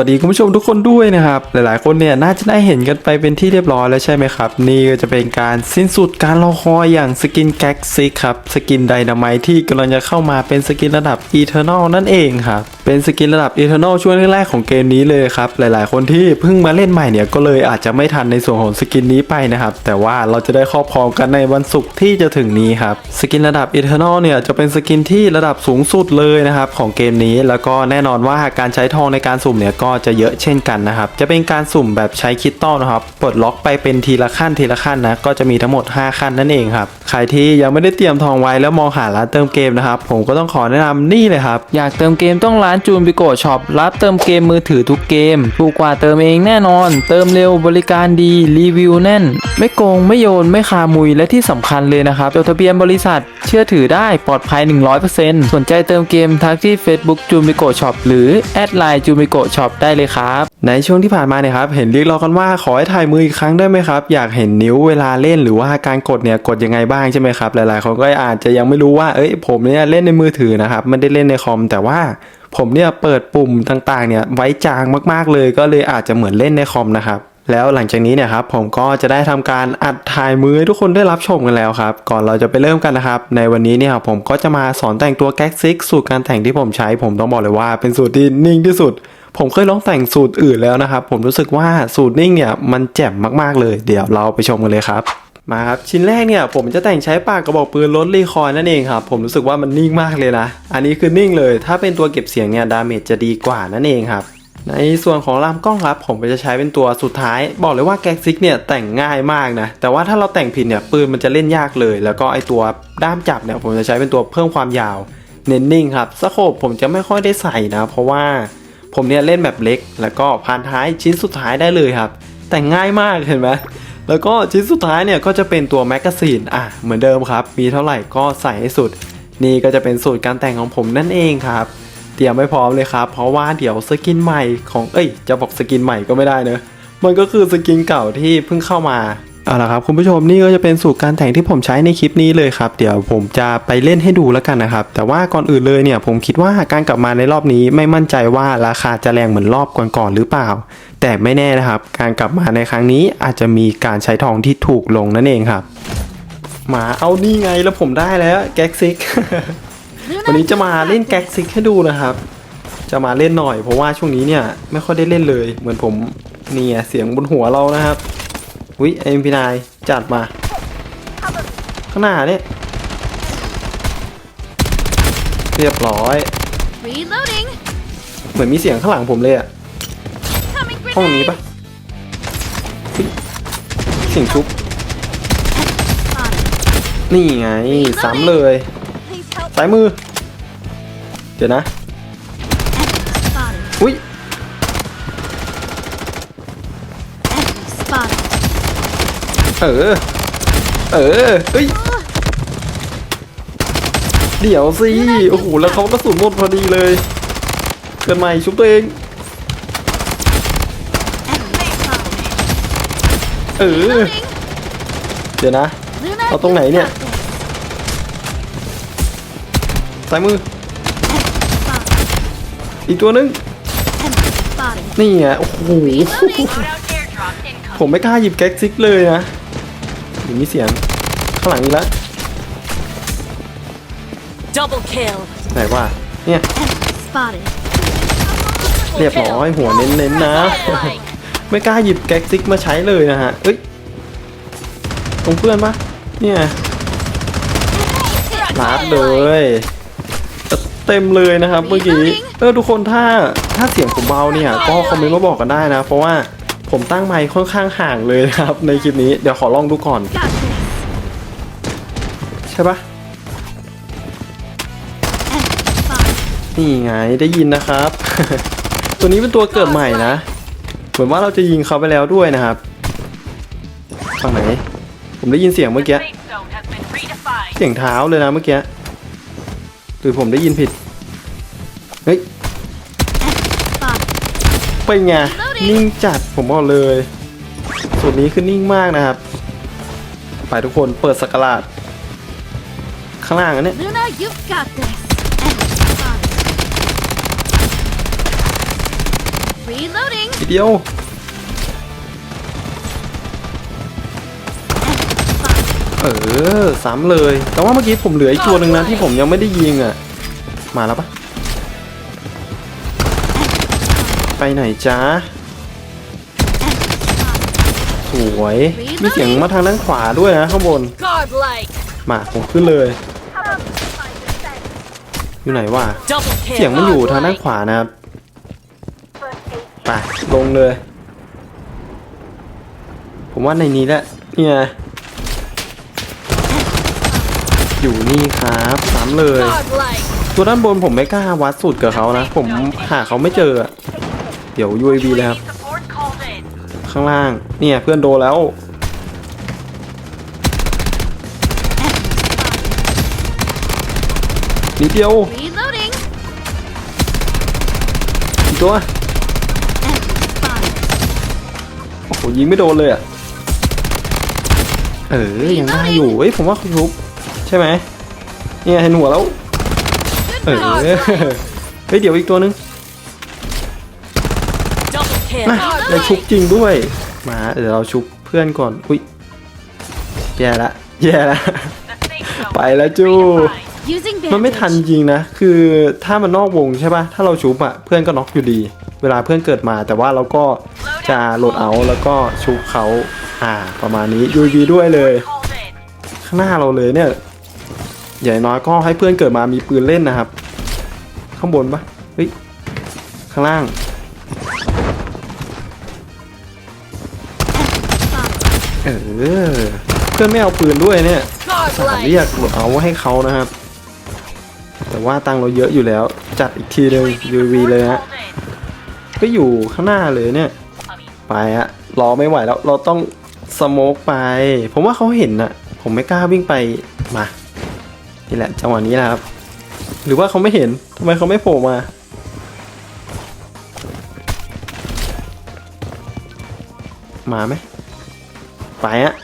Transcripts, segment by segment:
วัสดีคุณผู้ชมทุกคนด้วยนะครับ หลายๆ คนเนี่ยน่าจะได้เห็นกันไปเป็นที่เรียบร้อยแล้วใช่ไหมครับ นี่ก็จะเป็นการสิ้นสุดการรอคอยอย่างสกินแก๊กซิกครับสกินไดนาไมที่กำลังจะเข้ามาเป็นสกินระดับ Eternal นั่นเองครับเป็นสกินระดับ Eternal ช่วงแรกๆของเกมนี้เลยครับ หลายๆ คนที่เพิ่งมาเล่นใหม่เนี่ยก็เลยอาจจะไม่ทันในส่วนของสกินนี้ไปนะครับ แต่ว่าเราจะได้ครอบครองกันในวันศุกร์ที่จะถึงนี้ครับสกินระดับ Eternal เนี่ยจะเป็นสกินที่ระดับสูงสุดเลยนะครับของเกมนี้ แล้วก็แน่นอนว่าการใช้ทองในการสุ่มเนี่ยก็็จะเยอะเช่นกันนะครับ จะเป็นการสุ่มแบบใช้คริสตัลนะครับปลดล็อกไปเป็นทีละขั้นทีละขั้นนะก็จะมีทั้งหมด 5 ขั้นนั่นเองครับใครที่ยังไม่ได้เตรียมทองไว้แล้วมองหาร้านเติมเกมนะครับผมก็ต้องขอแนะนำนี่เลยครับอยากเติมเกมต้องร้านจูนบิโกช็อปรับเติมเกมมือถือทุกเกมถูกกว่าเติมเองแน่นอน เติมเร็วบริการดีรีวิวแน่น ไม่โกงไม่โยนไม่คามุยและที่สำคัญเลยนะครับจดทะเบียนบริษัท เชื่อถือได้ปลอดภัย 100%สนใจเติมเกมทักที่ Facebook จูนบิโกช็อปหรือแอดไลน์จูนบิโกช็อปได้เลยครับในช่วงที่ผ่านมาเนี่ยครับเห็นเรียกร้องกันว่าขอให้ถ่ายมืออีกครั้งได้ไหมครับอยากเห็นนิ้วเวลาเล่นหรือว่าการกดเนี่ยกดยังไงบ้างใช่ไหมครับหลายๆคนก็อาจจะยังไม่รู้ว่าเอ้ยผมเนี่ยเล่นในมือถือนะครับไม่ได้เล่นในคอมแต่ว่าผมเนี่ยเปิดปุ่มต่างๆเนี่ยไว้จางมากๆเลย ก็เลยอาจจะเหมือนเล่นในคอมนะครับแล้วหลังจากนี้เนี่ยครับผมก็จะได้ทำการอัดถ่ายมือให้ทุกคนได้รับชมกันแล้วครับ ก่อนเราจะไปเริ่มกันนะครับ ในวันนี้เนี่ยผมก็จะมาสอนแต่งตัวแก๊กซิกสูตรการแต่งที่ผมใช้ ผมต้องบอกเลยว่าเป็นสูตรที่นิ่งที่สุด ผมเคยลองแต่งสูตรอื่นแล้วนะครับ ผมรู้สึกว่าสูตรนิ่งเนี่ยมันแจ่มมากๆเลย เดี๋ยวเราไปชมกันเลยครับมาครับชิ้นแรกเนี่ยผมจะแต่งใช้ปากกระบอกปืนลดรีคอยนั่นเองครับผมรู้สึกว่ามันนิ่งมากเลยนะอันนี้คือนิ่งเลย ถ้าเป็นตัวเก็บเสียงเนี่ยดาเมจจะดีกว่านั่นเองครับในส่วนของลำกล้องครับผมก็จะใช้เป็นตัวสุดท้าย บอกเลยว่าแก๊กซิกเนี่ยแต่งง่ายมากนะแต่ว่าถ้าเราแต่งผิดเนี่ยปืนมันจะเล่นยากเลย แล้วก็ไอตัวด้ามจับเนี่ยผมจะใช้เป็นตัวเพิ่มความยาวเน้นนิ่งครับสโคปผมจะไม่ค่อยได้ใส่นะ เพราะว่า ผมเนี่ยเล่นแบบเล็ก แล้วก็พานท้ายชิ้นสุดท้ายได้เลยครับ แต่งง่ายมากเห็นไหมแล้วก็ชิ้นสุดท้ายเนี่ยก็จะเป็นตัวแมกกาซีนอะเหมือนเดิมครับ มีเท่าไหร่ก็ใส่ให้สุด นี่ก็จะเป็นสูตรการแต่งของผมนั่นเองครับ เตรียมไม่พร้อมเลยครับ เพราะว่าเดี๋ยวสกินใหม่ของเอ้ย จะบอกสกินใหม่ก็ไม่ได้เนอะมันก็คือสกินเก่าที่เพิ่งเข้ามา เอาละครับคุณผู้ชมนี่ก็จะเป็นสูตรการแต่งที่ผมใช้ในคลิปนี้เลยครับ เดี๋ยวผมจะไปเล่นให้ดูแล้วกันนะครับ แต่ว่าก่อนอื่นเลยเนี่ยผมคิดว่าการกลับมาในรอบนี้ไม่มั่นใจว่าราคาจะแรงเหมือนรอบก่อนๆหรือเปล่า แต่ไม่แน่นะครับ การกลับมาในครั้งนี้อาจจะมีการใช้ทองที่ถูกลงนั่นเองครับหมาเอานี่ไงแล้วผมได้แล้วแก๊กซิกวันนี้จะมาเล่นแก๊กซิกให้ดูนะครับ จะมาเล่นหน่อยเพราะว่าช่วงนี้เนี่ยไม่ค่อยได้เล่นเลย เหมือนผมเนี่ยเสียงบนหัวเรานะครับ วิเอ็มพีนายจัดมา ข้างหน้าเนี่ย เรียบร้อย Reloading. เหมือนมีเสียงข้างหลังผมเลยอะ Coming ห้องนี้ grenade. ปะเฮ้ยเสียงชุบ Spotted. นี่ไง ซ้ำเลย Please help. ซ้ายมือ เดี๋ยวนะ เออ เออเฮ้ย เดี๋ยวสิ โอ้โห แล้วเขาก็สูญหมดพอดีเลย เกินใหม่ชุบตัวเอง เออ เดี๋ยวนะ Luna, Ở tông you này nè. got this. ซ้ายมือ อีกตัวนึง นี่ไง โอ้โห ผมไม่กล้าหยิบแก๊กซิกเลยนะ เดี๋ยวมีเสียง ข้างหลังนี้ละ Double kill. ไหนว่า เนี่ย Enemy spotted. เรียบร้อยหัวเน้นๆนะ ไม่กล้าหยิบแก๊กซิกมาใช้เลยนะฮะ เอ้ยตรงเพื่อนปะเนี่ยลาดเลยเต็มเลยนะครับเมื่อกี้ เออทุกคนถ้าถ้าเสียงผมเบาเนี่ย ก็คอมเมนต์มาบอกกันได้นะ เพราะว่า ผมตั้งไมค์ค่อนข้างห่างเลยนะครับ ในคลิปนี้เดี๋ยวขอลองดูก่อน Got this. ใช่ปะ Enemy spotted. นี่ไงได้ยินนะครับ ตัวนี้เป็นตัวเกิดใหม่นะ เหมือนว่าเราจะยิงเขาไปแล้วด้วยนะครับฝั่งไหน ผมได้ยินเสียงเมื่อกี้ Safe zone has been redefined. เสียงเท้าเลยนะเมื่อกี้หรือผมได้ยินผิด เฮ้ย Spotted. เป็นไง นิ่งจัดผมบอกเลยส่วนนี้คือนิ่งมากนะครับ ไปทุกคนเปิดสกราดข้างล่างอันเนี้ย Luna, you've got this. Enemy spotted. Reloading. ทีเดียวเออซ้ำเลย แต่ว่าเมื่อกี้ผมเหลืออีกตัวหนึ่งนะที่ผมยังไม่ได้ยิงอะ มาแล้วปะไปไหนจ๊ะส วยมีเสียงมาทางด้านขวาด้วยนะข้างบน Godlike. มาผมขึ้นเลย อยู่ไหนวะ Double kill. เสียงมันอยู่ทางด้านขวานะครับไปลงเลย ผมว่าในนี้แหละเนี่ยอยู่นี่ครับสามเลย Godlike. ตัวด้านบนผมไม่กล้าวัดสุดกับเขานะ ผมหาเขาไม่เจออะเดี๋ยว UAV เลยครับ Support called in. ข้างล่าง เนี่ยเพื่อนโดนแล้ว นิดเดียว Reloading. อีกตัว Spotted. โอ้โหยิงไม่โดนเลยอะ เออ ยังได้อยู่ เอ้ย ผมว่าเขาทุบใช่ไหม เนี่ยเห็นหัวแล้ว เออเฮ้ย เดี๋ยวอีกตัวนึง Double kill. นะ ได้ชุบจริงด้วย มาเดี๋ยวเราชุบเพื่อนก่อน อุ้ยแย่ละแย่ละ The safe zone ไปแล้วจู redefined. Using มันไม่ bandage. ทันจริงนะ คือถ้ามันนอกวงใช่ป่ะถ้าเราชุบอะเพื่อนก็น็อกอยู่ดี เวลาเพื่อนเกิดมา แต่ว่าเราก็จะโหลดเอาท์แล้วก็ชุบเขาอ่า ประมาณนี้ UV ด้วยเลย Called in. ข้างหน้าเราเลยเนี่ยอย่างน้อยก็ให้เพื่อนเกิดมามีปืนเล่นนะครับ ข้างบนปะเฮ้ยข้างล่าง เออเพื่อนไม่เอาปืนด้วยเนี่ยสามเรียกเอาให้เขานะครับ แต่ว่าตังเราเยอะอยู่แล้ว จัดอีกทีหนึง UV เลยฮะก็อยู่ข้างหน้าเลยเนี่ย ไปฮะรอไม่ไหวแล้วเราต้องสโมกไป ผมว่าเขาเห็นนะผมไม่กล้าวิ่งไปมานี่แหละจังหวะนี้นะครับ หรือว่าเขาไม่เห็นทำไมเขาไม่โผล่มามาไหม ไปฮะ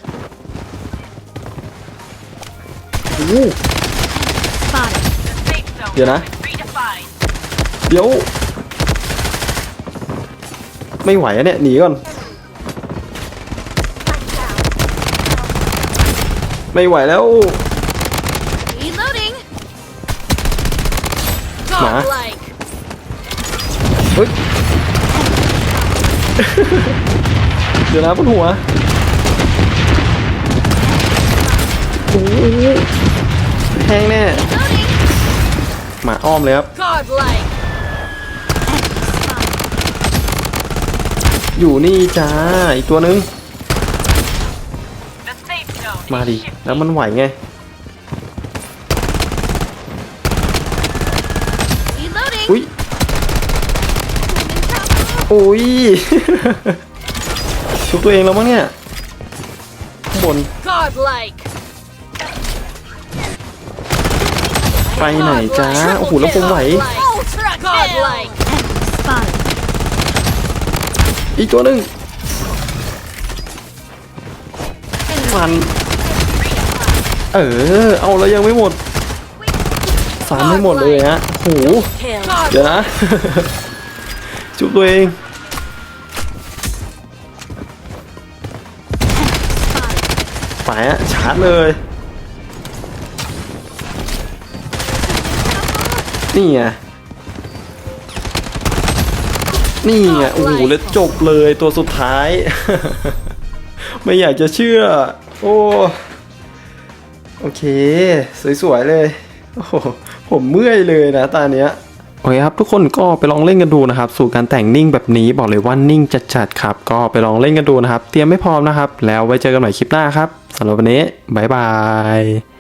โอ้โห Spotted. the safe zone Vậy hả? redefined. เดี๋ยว ไม่ไหวอะเนี่ย หนีก่อน ไม่ไหวแล้ว Reloading. Godlike. เฮ้ย เดี๋ยวนะบนหัวโอ้โห แห้งแน่หมาอ้อมเลยครับ อยู่นี่จ้า อีกตัวนึง มาดิ แล้วมันไหวไงอุ้ยอุ้ยชุบตัวเองแล้วมั้งเนี่ยข้างบน Godlike. ไปไหนจ้าโอ้โหแล้วผมไหวอีกตัวหนึ่งฟันเออเอาแล้วยังไม่หมดสามไม่หมดเลยฮะโหเดี๋ยวนะจุบตัวเองไปอะชาร์จเลย นี่ไงนี่ไงโอ้โหแล้วจบเลยตัวสุดท้าย ไม่อยากจะเชื่อ โอ้โอเค สวยๆเลยโอ้โหผมเมื่อยเลยนะตอนเนี้ยโอเคครับทุกคนก็ไปลองเล่นกันดูนะครับ สู่การแต่งนิ่งแบบนี้บอกเลยว่านิ่งจัดๆครับ ก็ไปลองเล่นกันดูนะครับ เตรียมไม่พร้อมนะครับ แล้วไว้เจอกันใหม่คลิปหน้าครับสำหรับวันนี้บ๊ายบาย